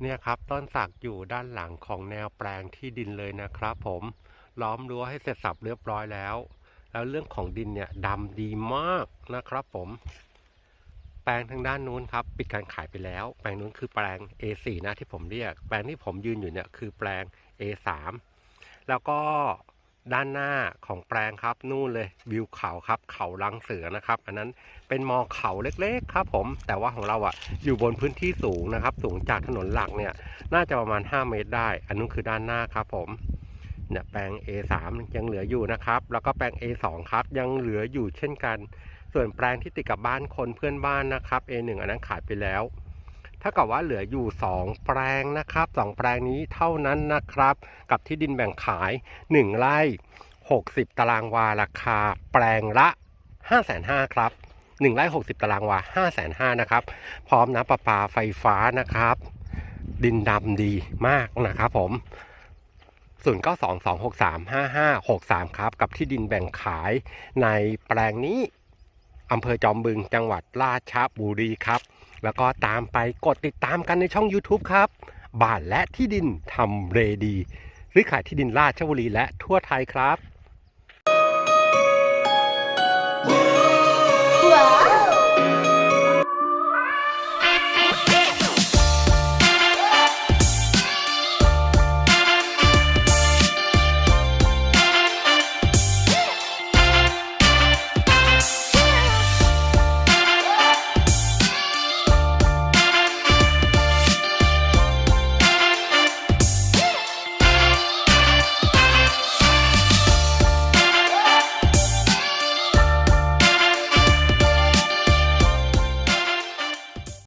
เนี่ยครับต้นสักอยู่ด้านหลังของแนวแปลงที่ดินเลยนะครับผมล้อมรั้วให้เสร็จสับเรียบร้อยแล้ว แล้วเรื่องของดินเนี่ยดำดีมากนะครับผม แปลงทางด้านนู้นครับ ปิดการขายไปแล้ว แปลงนู้นคือแปลง A4 นะที่ผมเรียก แปลงที่ผมยืนอยู่เนี่ยคือแปลง A3 แล้วก็ ด้านหน้าของแปลงครับ นู่นเลยวิวเขาครับ เขาลังเสือนะครับ อันนั้นเป็นมอเขาเล็กๆครับ ผม แต่ว่าของเราอะอยู่บนพื้นที่สูงนะครับ สูงจากถนนหลักเนี่ย น่าจะประมาณ 5 เมตรได้ อันนู้นคือด้านหน้าครับ ผมเนี่ยแปลง A3 ยังเหลืออยู่นะครับ แล้วก็แปลง A2 ครับ ยังเหลืออยู่เช่นกัน ส่วนแปลงที่ติดกับบ้านคนเพื่อนบ้านนะครับ A1 อันนั้นขายไปแล้ว ถ้ากับว่าเหลืออยู่ 2 แปลงนะครับ 2 แปลงนี้เท่านั้นนะครับ กับที่ดินแบ่งขาย 1 ไร่ 60 ตารางวาราคา แปลงละ5,500ครับ1ไร่60 ตารางวา5,500นะครับ พร้อมน้ำประปาไฟฟ้านะครับ ดินดำดีมากนะครับผม0 9 2 2 6 3 5 5 6 3 ครับ กับที่ดินแบ่งขายในแปลงนี้อำเภอจอมบึงจังหวัดราชบุรีครับ แล้วก็ตามไปกดติดตามกันในช่อง YouTube ครับ บ้านและที่ดินทำเรดี หรือขายที่ดินราชบุรีและทั่วไทยครับ